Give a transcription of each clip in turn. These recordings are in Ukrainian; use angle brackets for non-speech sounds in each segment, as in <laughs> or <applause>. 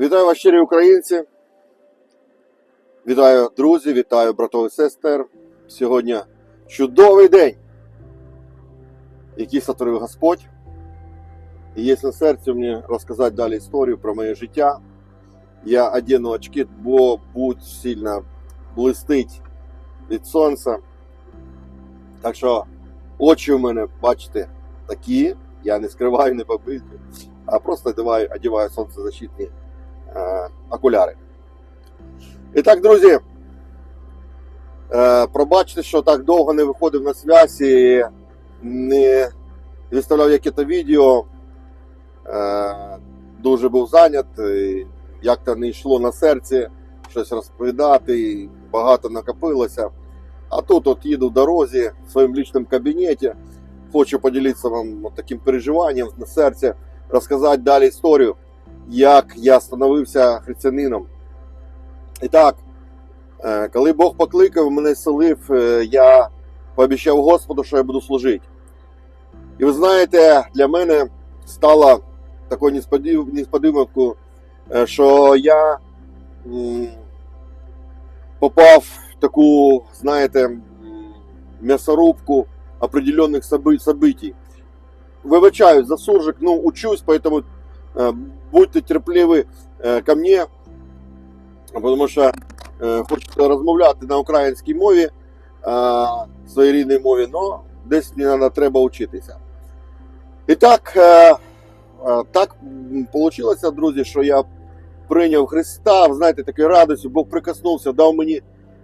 Вітаю вас, щирі українці. Вітаю друзі, вітаю братов і сестер. Сьогодні чудовий день, який сотворив Господь. І є на серці мені розказати далі історію про моє життя. Я одену очки, бо будь сильно блистить від сонця. Так що очі у мене, бачите, такі. Я не скриваю, не побити, а просто одягаю, одягаю сонцезащитні окуляри. І так, друзі, е, пробачте, що так довго не виходив на зв'язь і не виставляв якесь відео. Е, дуже був зайнятий, як-то не йшло на серці щось розповідати, і багато накопилося. А тут от їду в дорозі в своєму лічному кабінеті. Хочу поділитися вам таким переживанням на серці, розказати далі історію, як я становився християнином. І так, е, коли Бог покликав, мене селив, е, я пообіцяв Господу, що я буду служити. І ви знаєте, для мене стало такою несподів- несподіванкою, е, що я м, попав в таку, знаєте, м, м'ясорубку определенных собы- событий. Вибачаю за суржик, ну, учусь, поэтому э, будьте терпеливі э, ко мне, потому що э, хочу розмовляти на українській мові, э, своїй рідній мові, но десь мені надо, треба вчитися. І так, е, е, так вийшло, друзі, що я прийняв Христа, ви знаєте, такою радістю, Бог прикоснувся, дав мені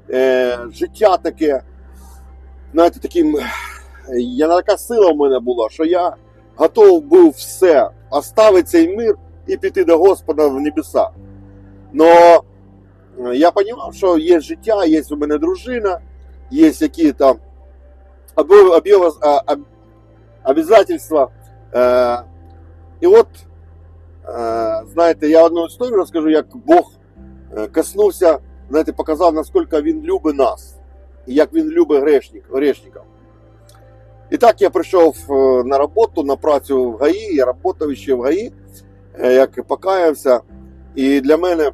е, життя таке, знаєте, таким я така сила в мене була, що я готов був все оставити цей мир і піти до Господа в небеса. Но е, я розумів, що є життя, є у мене дружина, є якісь там обов'язательства. Е, І от, е, знаєте, я одну історію розкажу, як Бог е, коснувся, знаєте, показав, наскільки Він любить нас, і як Він любить грешник, грешників. І так я прийшов на роботу, на працю в ГАІ, я працював ще в ГАІ, е, як покаявся. І для мене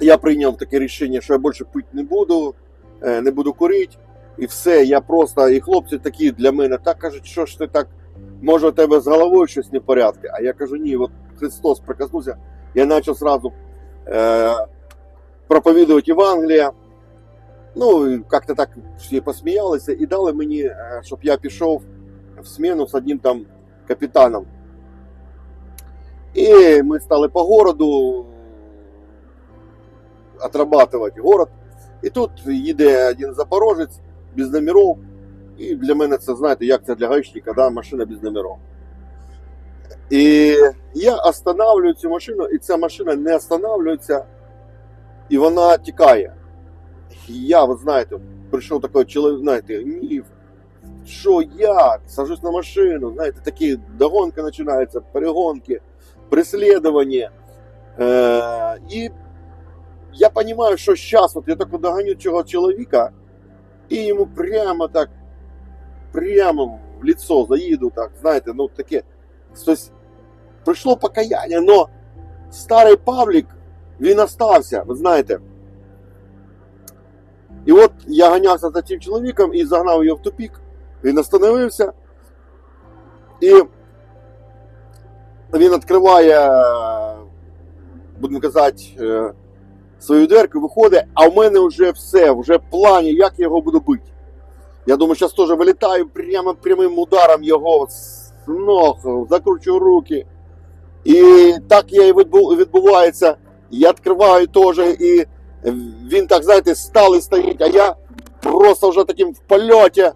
я прийняв таке рішення, що я більше пити не буду, е, не буду курити. І все, я просто, і хлопці такі для мене так кажуть, що ж ти так, може у тебе з головою щось не в порядку. А я кажу, ні, от Христос прикоснувся, я почав сразу е, проповідувати Євангелія. Ну, і як-то так всі посміялися і дали мені, е, щоб я пішов в зміну з одним там капітаном. І ми стали по городу отрабатывать город. І тут їде один запорожець без номерів. І для мене це, знаєте, як це для гаїчника, да, машина без номерів. І я останавливаю цю машину, і ця машина не останавливається, і вона тікає. Я, ви знаєте, прийшов такий чоловік, знаєте, ні, що я сажусь на машину, знаєте, такі догонки починаються, перегонки, преслідування. Е, і я розумію, що зараз от я так догоню цього чоловіка, і йому прямо так, прямо в лицо заїду, так, знаєте, ну таке. Тобто, прийшло покаяння, но старий Павлік, він остався, ви знаєте. І от я ганявся за цим чоловіком і загнав його в тупік. Він остановився. І він відкриває, будемо казати, е, свою дверку, виходить, а в мене вже все, вже в плані, як я його буду бити. Я думаю, зараз теж вилітаю прямо прямим ударом його з ног, закручу руки. І так я і відбувається. Я відкриваю теж, і він так, знаєте, сталий стоїть, а я просто вже таким в польоті.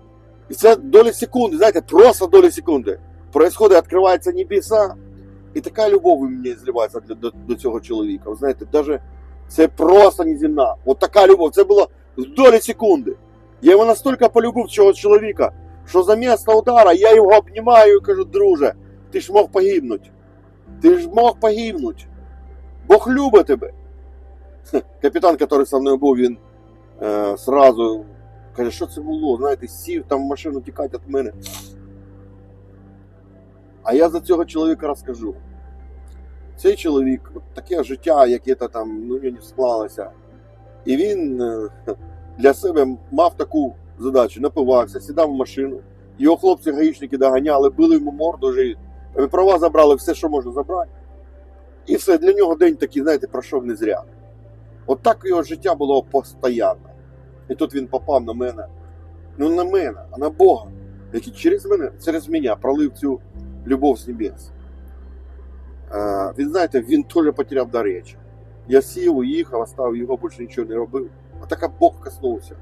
І це долі секунди, знаєте, просто долі секунди. Происходить, відкриваються небеса, і така любов у мене зливається до, до, до цього чоловіка. Ви знаєте, даже це просто неземна. От така любов. Це було в долі секунди. Я його настільки полюбив цього чоловіка, що за місце удара я його обнімаю і кажу, друже, ти ж мог погибнути. Ти ж мог погибнути. Бог любить тебе. Капітан, який со мною був, він е, сразу каже, що це було? Знаєте, сів там в машину тікати від мене. А я за цього чоловіка розкажу. цей чоловік, от таке життя, яке то там ну, не склалося. І він е, для себе мав таку задачу: напивався, сідав в машину. Його хлопці гаїшники доганяли, били йому морду, права забрали, все, що можна забрати. І все, для нього день такий, знаєте, пройшов не зря. От так його життя було постійно. І тут він попав на мене. Ну на мене, а на Бога, який через мене, через мене пролив цю любов з небес. Він, знаєте, він теж потеряв до речі. Я сів, уїхав, оставив його, більше нічого не робив. А так Бог коснувся.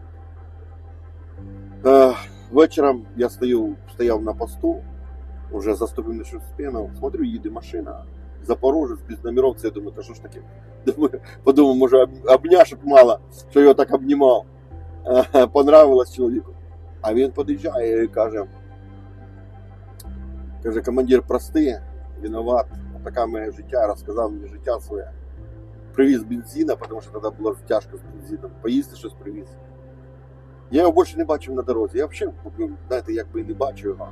Вечором я стою, стояв на посту, уже заступив на спину, смотрю, їде машина. Запорожець без номеров, це я думаю, та що ж таке? <laughs> Думаю, подумав, може, об- обняшок мало, що його так обнімав. <laughs> Понравилось чоловіку. А він під'їжджає і каже, каже, командир простий, виноват. Таке моє життя, розказав мені життя своє. Привіз бензина, тому що тоді було тяжко з бензином. Поїсти щось привіз. Я його більше не бачив на дорозі. Я взагалі, ну, знаєте, якби не бачу його.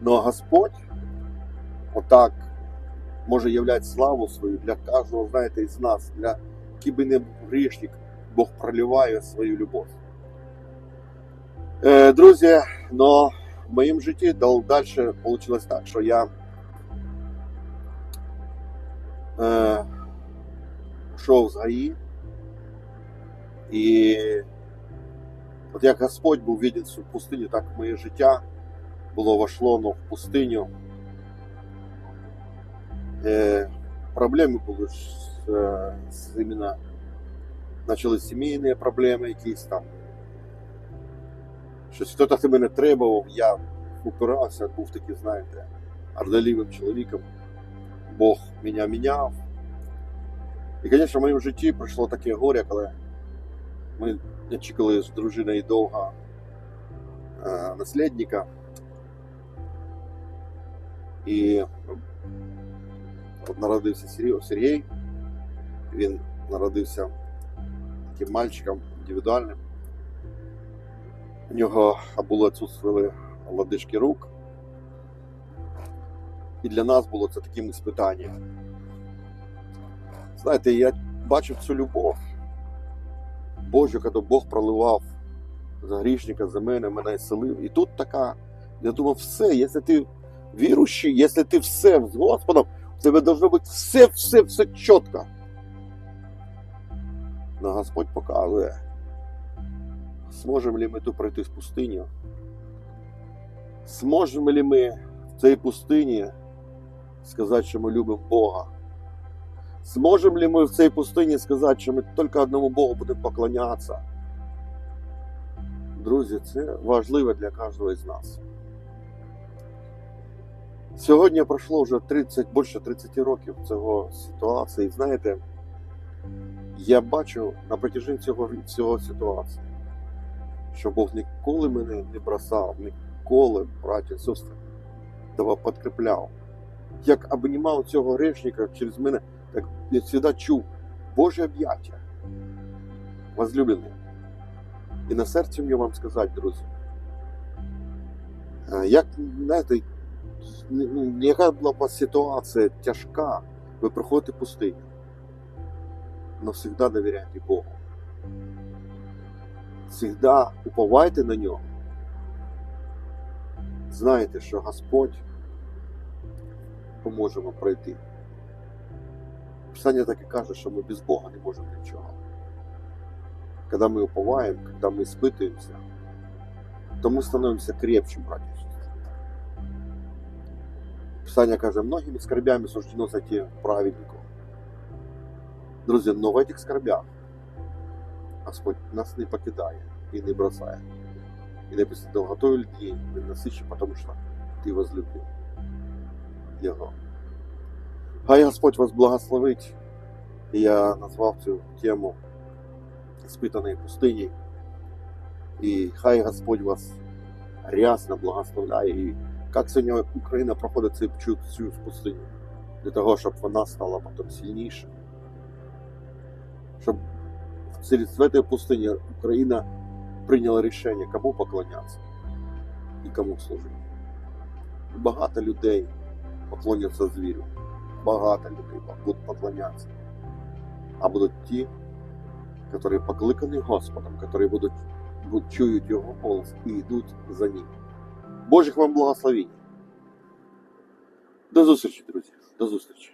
Но Господь отак може являти славу свою для кожного, знаєте, із нас, для який не був грішник, Бог проливає свою любов. Е, друзі, но в моєму житті далі вийшло так, що я е, йшов з ГАІ, і от як Господь був виден в пустині, так моє життя було вошло ну, в пустиню. Е, проблеми були ж з, е, з іменно почали сімейні проблеми якісь там. Щось хтось мене требував, я упирався, був такий, знаєте, ардалівим чоловіком. Бог мене міняв. І, звісно, в моєму житті пройшло таке горе, коли ми очікували з дружиною довго е, наслідника. І от народився Сергій. Він народився таким мальчиком індивідуальним. У нього було відсутствували лодижки рук. І для нас було це таким іспитанням. Знаєте, я бачив цю любов Божу, коли Бог проливав за грішника, за мене, мене селив. І тут така, я думав, все, якщо ти віруючий, якщо ти все з Господом, у тебе должно бути все, все, все чітко. Но Господь показує, зможемо ли ми тут пройти з пустиню? Зможемо ли ми в цій пустині сказати, що ми любимо Бога? Зможемо ли ми в цій пустині сказати, що ми тільки одному Богу будемо поклонятися? Друзі, це важливо для кожного з нас. Сьогодні пройшло вже 30, більше 30 років цього ситуації. І знаєте, я бачу на протяженні цього всього ситуації, що Бог ніколи мене не бросав, ніколи, браті, сестри, давав підкріпляв. Як обнімав цього грешника через мене, так я завжди чув Боже об'яття. Возлюблений. І на серці мені вам сказати, друзі. е, Як, знаєте, ну, яка була б ситуація тяжка, ви проходите пустиню. Но всегда довіряйте Богу. Всегда уповайте на нього. Знайте, що Господь поможе вам пройти. Писання так і каже, що ми без Бога не можемо нічого. Когда мы уповаем, когда мы испытываемся, то мы становимся крепче, братья и сестры. Писание каже, многими скорбями суждено зайти праведнику. Друзі, но в этих скорбях Господь нас не покидає і не бросає. І написано, долготою людей не насичи, тому що ти возлюбив Його. Хай Господь вас благословить. Я назвав цю тему спитаної пустині. І хай Господь вас рясно благословляє. І як сьогодні Україна проходить цю, цю, пустиню для того, щоб вона стала потім сильніша. В цій пустині Україна прийняла рішення, кому поклонятися і кому служити. Багато людей поклоняться звірю. багато людей будуть поклонятися, а будуть ті, які покликані Господом, які будуть, будуть чують Його голос і йдуть за ним. Божих вам благословінь. До зустрічі, друзі. До зустрічі.